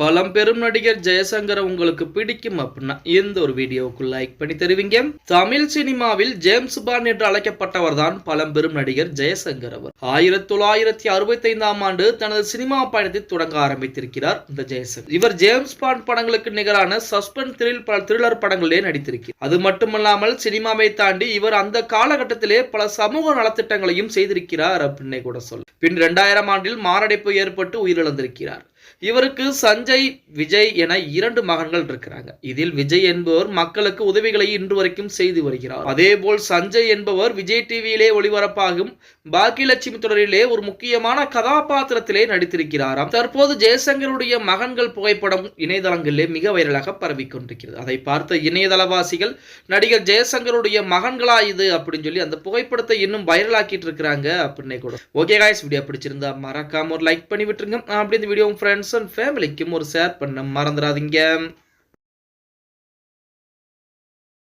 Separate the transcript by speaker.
Speaker 1: பழம்பெரும் நடிகர் ஜெயசங்கர் உங்களுக்கு பிடிக்கும் அப்படின்னா இந்த ஒரு வீடியோவுக்கு லைக் பண்ணி தருவீங்க. தமிழ் சினிமாவில் ஜேம்ஸ் பான் என்று அழைக்கப்பட்டவர் தான் பழம்பெரும் நடிகர் ஜெயசங்கர் அவர். ஆயிரத்தி தொள்ளாயிரத்தி அறுபத்தி ஐந்தாம் ஆண்டு தனது சினிமா பயணத்தை தொடங்க ஆரம்பித்திருக்கிறார் இந்த ஜெயசங்கர். இவர் ஜேம்ஸ் பாண்ட் படங்களுக்கு நிகரான சஸ்பென்ஸ் த்ரில் த்ரில்லர் படங்களிலே நடித்திருக்கிறார். அது மட்டுமல்லாமல் சினிமாவை தாண்டி இவர் அந்த காலகட்டத்திலே பல சமூக நலத்திட்டங்களையும் செய்திருக்கிறார் அப்படின்னே கூட சொல்லு பின் இரண்டாயிரம் ஆண்டில் மாரடைப்பு ஏற்பட்டு உயிரிழந்திருக்கிறார். இவருக்கு சஞ்சய் விஜய் என இரண்டு மகன்கள் இருக்கிறாங்க. இதில் விஜய் என்பவர் மக்களுக்கு உதவிகளை இன்று வரைக்கும் செய்து வருகிறார். அதேபோல் சஞ்சய் என்பவர் விஜய் டிவியிலே ஒளிபரப்பாகும் பாக்கியலட்சுமி தொடரிலே ஒரு முக்கியமான கதாபாத்திரத்திலே நடித்திருக்கிறாராம். தற்போது ஜெயசங்கருடைய மகன்கள் புகைப்படம் இணையதளங்களிலே மிக வைரலாக பரவி கொண்டிருக்கிறது. அதை பார்த்த இணையதளவாசிகள் நடிகர் ஜெயசங்கருடைய மகன்களா இது அப்படின்னு சொல்லி அந்த புகைப்படத்தை இன்னும் வைரலாக்கிட்டு இருக்கிறாங்க அப்படின்னே கூட. ஓகே காய்ஸ் வீடியோ பிடிச்சிருந்தா மறக்காம ஒரு லைக் பண்ணி விட்டுருங்க. அப்படி இந்த வீடியோ ஃப்ரெண்ட்ஸ் அண்ட் ஃபேமிலிக்கும் ஒரு ஷேர் பண்ண மறந்துடாதீங்க